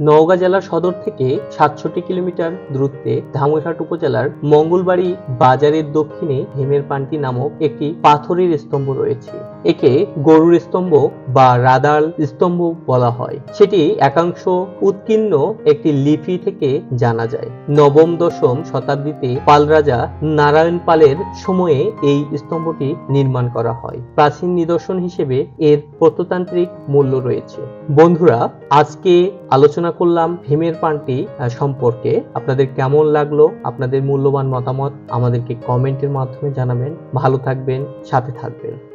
নওগাঁ জেলার সদর থেকে সাতষট্টি কিলোমিটার দূরত্বে ধামইরহাট উপজেলার মঙ্গলবাড়ি বাজারের দক্ষিণে হেমের পান্টি নামক একটি পাথরের স্তম্ভ রয়েছে। একে গরুর স্তম্ভ বা রাদাল স্তম্ভ বলা হয়। সেটি একাংশ উৎকীর্ণ একটি লিপি থেকে জানা যায়। নবম দশম শতাব্দীতে পাল রাজা নারায়ণ পালের সময়ে এই স্তম্ভটি নির্মাণ করা হয়। প্রাচীন নিদর্শন হিসেবে এর প্রত্নতান্ত্রিক মূল্য রয়েছে। বন্ধুরা, আজকে আলোচনা করলাম ভীমের পানটি সম্পর্কে। আপনাদের কেমন লাগল? আপনাদের মূল্যবান মতামত আমাদেরকে কমেন্টের মাধ্যমে জানাবেন। ভালো থাকবেন, সাথে থাকবেন।